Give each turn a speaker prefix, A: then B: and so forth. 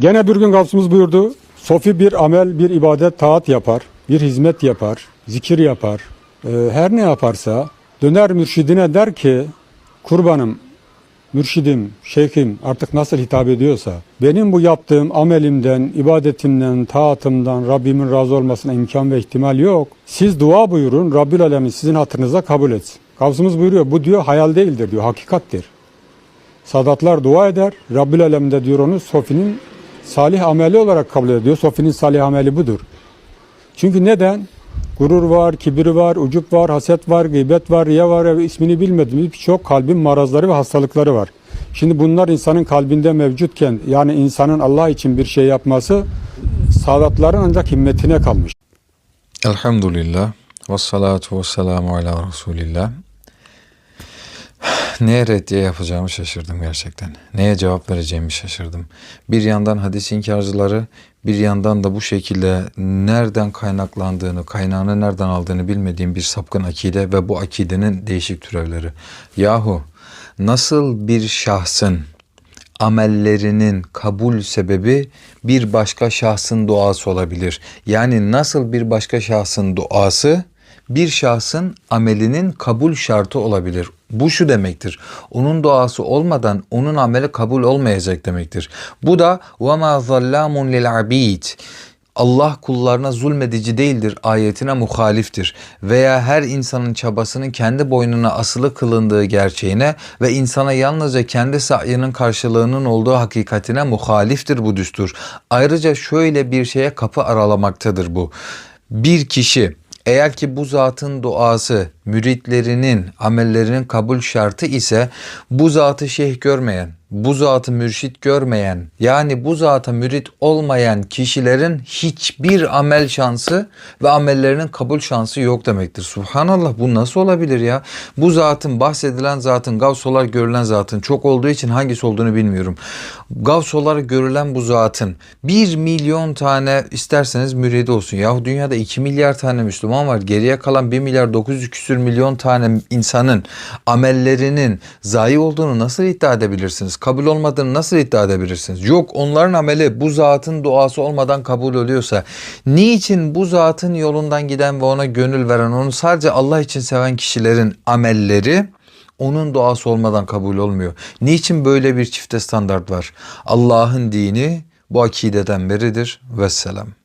A: Gene bir gün Gavsımız buyurdu. Sofi bir amel, bir ibadet, taat yapar, bir hizmet yapar, zikir yapar. Ee, her ne yaparsa döner mürşidine der ki kurbanım, mürşidim, şeyhim artık nasıl hitap ediyorsa benim bu yaptığım amelimden, ibadetimden, taatımdan Rabbimin razı olmasına imkan ve ihtimal yok. Siz dua buyurun Rabbül Alemin sizin hatırınıza kabul etsin. Gavsımız buyuruyor bu diyor hayal değildir diyor hakikattir. Sadatlar dua eder. Rabbül Alem de diyor onu Sofi'nin salih ameli olarak kabul ediyor. Sofi'nin salih ameli budur. Çünkü neden? Gurur var, kibir var, ucup var, haset var, gıybet var, riya var ve ismini bilmediğimiz birçok kalbin marazları ve hastalıkları var. Şimdi bunlar insanın kalbinde mevcutken yani insanın Allah için bir şey yapması sadatların ancak himmetine kalmış.
B: Elhamdülillah ve salatu ve selamu ala Resulillah. Neye reddiye yapacağımı şaşırdım gerçekten. Neye cevap vereceğimi şaşırdım. Bir yandan hadis inkarcıları, bir yandan da bu şekilde nereden kaynaklandığını, kaynağını nereden aldığını bilmediğim bir sapkın akide ve bu akidenin değişik türevleri. Yahu nasıl bir şahsın amellerinin kabul sebebi bir başka şahsın duası olabilir. Yani nasıl bir başka şahsın duası bir şahsın amelinin kabul şartı olabilir. Bu şu demektir. Onun duası olmadan onun ameli kabul olmayacak demektir. Bu da وَمَا ظَلَّامٌ لِلْعَبِيدِ Allah kullarına zulmedici değildir ayetine muhaliftir veya her insanın çabasının kendi boynuna asılı kılındığı gerçeğine ve insana yalnızca kendi sa'yının karşılığının olduğu hakikatine muhaliftir bu düstur. Ayrıca şöyle bir şeye kapı aralamaktadır bu. Bir kişi eğer ki bu zatın duası müritlerinin amellerinin kabul şartı ise bu zatı şeyh görmeyen, bu zatı mürşit görmeyen yani bu zata mürit olmayan kişilerin hiçbir amel şansı ve amellerinin kabul şansı yok demektir. Subhanallah bu nasıl olabilir ya? Bu zatın bahsedilen zatın gavs olarak görülen zatın çok olduğu için hangisi olduğunu bilmiyorum. Gavs olarak görülen bu zatın bir milyon tane isterseniz müridi olsun. Yahu dünyada 2 milyar tane Müslüman var. Geriye kalan 1 milyar 900 küsür milyon tane insanın amellerinin zayi olduğunu nasıl iddia edebilirsiniz? Kabul olmadığını nasıl iddia edebilirsiniz? Yok onların ameli bu zatın duası olmadan kabul oluyorsa niçin bu zatın yolundan giden ve ona gönül veren onu sadece Allah için seven kişilerin amelleri onun duası olmadan kabul olmuyor. Niçin böyle bir çifte standart var? Allah'ın dini bu akideden beridir. Vesselam.